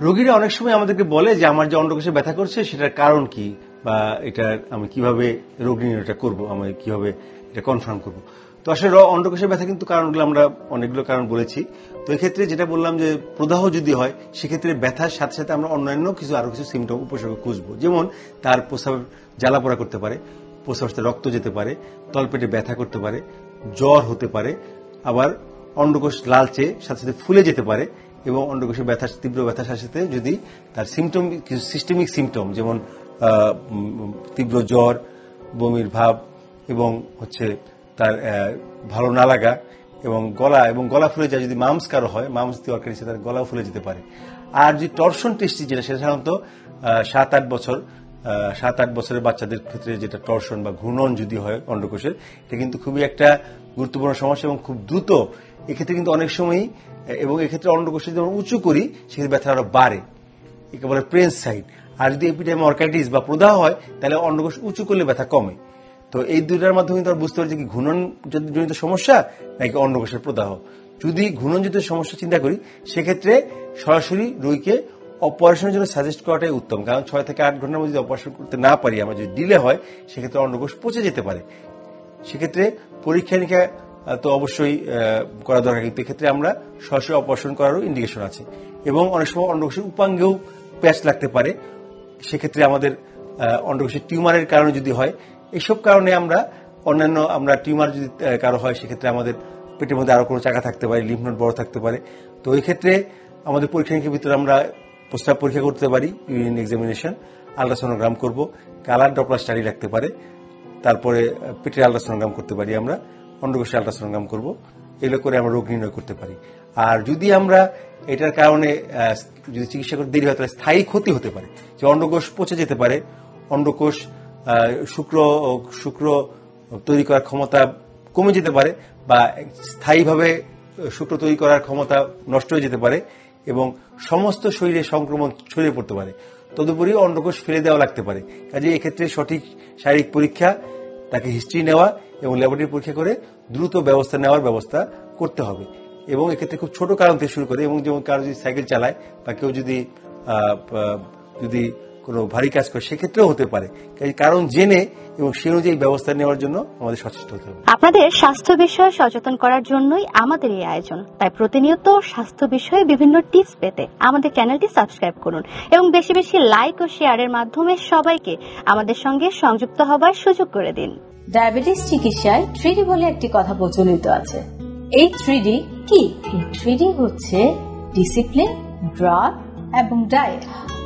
রোগীরা অনেক সময় আমাদেরকে বলে যে, আমার যে অন্ডকোষে ব্যথা করছে, সেটার কারণ কি? বা এটা আমি কীভাবে রোগ নির্ণয়টা করব? আমি কীভাবে এটা কনফার্ম করব? তো আসলে অন্ডকোষের ব্যথা কিন্তু কারণগুলো আমরা অনেকগুলো কারণ বলেছি। তো এক্ষেত্রে যেটা বললাম যে, প্রদাহ যদি হয়, সেক্ষেত্রে ব্যথার সাথে সাথে আমরা অন্যান্য কিছু আরও কিছু সিমটম উপসর্গ খুঁজবো। যেমন, তার প্রস্রাব জ্বালা পোড়া করতে পারে প্রস্রাবস্থে রক্ত যেতে পারে, তলপেটে ব্যথা করতে পারে, জ্বর হতে পারে আবার অন্ডকোষ লালচে সাথে সাথে ফুলে যেতে পারে এবং অন্ডকোষের ব্যথা, তীব্র ব্যথার সাথে সাথে যদি তার সিমটম কিছু সিস্টেমিক সিমটম যেমন তীব্র জ্বর, বমির ভাব এবং হচ্ছে তার ভালো না লাগা এবং গলা এবং গলা ফুলে যায়, যদি মামস কারও হয়, মামস দিয়ে অর্কানিসে তার গলা ফুলে যেতে পারে। আর যে টর্শন টেস্টি যেটা সাধারণত সাত আট বছর সাত আট বছরের বাচ্চাদের ক্ষেত্রে যেটা টর্শন বা ঘূর্ণন যদি হয় অন্ডকোষের এটা কিন্তু খুবই একটা গুরুত্বপূর্ণ সমস্যা এবং খুব দ্রুত এক্ষেত্রে কিন্তু অনেক সময়ই এবং এক্ষেত্রে অন্ডকোষে যখন উঁচু করি, সেক্ষেত্রে ব্যথা আরও বাড়ে। একে বলে প্রেন্স সাইড। আর যদি এপিডাইম অর্কাইটিস বা প্রদাহ হয়, তাহলে অন্ডকোষ উঁচু করলে ব্যথা কমে। তো এই দুইটার মাধ্যমে কিন্তু বুঝতে পারছি কি ঘূর্ণন জনিত সমস্যা নাকি অন্ডকোষের প্রদাহ। যদি ঘূর্ণনজনিত সমস্যা চিন্তা করি, সেক্ষেত্রে সরাসরি রোগীকে অপারেশনের জন্য সাজেস্ট করাটাই উত্তম। কারণ ছয় থেকে আট ঘণ্টার মধ্যে যদি অপারেশন করতে না পারি আমরা যদি ডিলে হয়, সেক্ষেত্রে অন্ডকোষ পচে যেতে পারে। সেক্ষেত্রে পরীক্ষা নিরীক্ষা তো অবশ্যই করা দরকার। কিন্তু এক্ষেত্রে আমরা সরাসরি অপারেশন করারও ইন্ডিকেশন আছে। এবং অনেক সময় অন্ডকোষের উপাঙ্গেও প্যাচ লাগতে পারে। সেক্ষেত্রে আমাদের অন্ডকোষের টিউমারের কারণে যদি হয় এইসব কারণে আমরা অন্যান্য, আমরা টিউমার যদি কারও হয়, সেক্ষেত্রে আমাদের পেটের মধ্যে আরও কোনো চাকা থাকতে পারে লিম্ফ নোড বড় থাকতে পারে। তো এই ক্ষেত্রে আমাদের পরীক্ষা নিরীক্ষার ভিতরে আমরা প্রস্তাব পরীক্ষা করতে পারি ইউরিন এক্সামিনেশন আলট্রাসোনোগ্রাম করব কালার ডপলার স্টাডি রাখতে পারে, তারপরে পেটের আলট্রাসোনোগ্রাম করতে পারি আমরা, অন্ডকোষে আলট্রাসোনোগ্রাম করব, এগুলো করে আমরা রোগ নির্ণয় করতে পারি। আর যদি আমরা এটার কারণে যদি চিকিৎসা করতে দেরি হয়, তাহলে স্থায়ী ক্ষতি হতে পারে। যে অন্ডকোষ পচে যেতে পারে, অন্ডকোষ শুক্র শুক্র তৈরি করার ক্ষমতা কমে যেতে পারে বা স্থায়ীভাবে শুক্র তৈরি করার ক্ষমতা নষ্ট হয়ে যেতে পারে এবং সমস্ত শরীরে সংক্রমণ ছড়িয়ে পড়তে পারে। তদুপরি অন্ডকোষ ফেলে দেওয়া লাগতে পারে। কাজে এক্ষেত্রে সঠিক শারীরিক পরীক্ষা, তাকে হিস্ট্রি নেওয়া এবং ল্যাবরেটরি পরীক্ষা করে দ্রুত ব্যবস্থা নেওয়ার ব্যবস্থা করতে হবে। এবং এক্ষেত্রে খুব ছোট কারণ থেকে শুরু করে এবং যেমন কারও যদি সাইকেল চালায় বা কেউ যদি যদি কোনো ভারী কাজ করে সেক্ষেত্রেও হতে পারে। কারণ জেনে এবং সে অনুযায়ী ব্যবস্থা নেওয়ার জন্য আমাদের সচেষ্ট হতে হবে। আপনাদের স্বাস্থ্য বিষয়ে সচেতন করার জন্যই আমাদের এই আয়োজন। তাই প্রতিনিয়ত স্বাস্থ্য বিষয়ে বিভিন্ন টিপস পেতে আমাদের চ্যানেলটি সাবস্ক্রাইব করুন এবং বেশি বেশি লাইক ও শেয়ারের মাধ্যমে সবাইকে আমাদের সঙ্গে সংযুক্ত হবার সুযোগ করে দিন। ডায়াবেটিস চিকিৎসায় থ্রিডি বলে একটি কথা প্রচলিত আছে। এই থ্রিডি কি? এই থ্রিডি হচ্ছে ডিসিপ্লিন ড্রাগ এবং ডায়েট।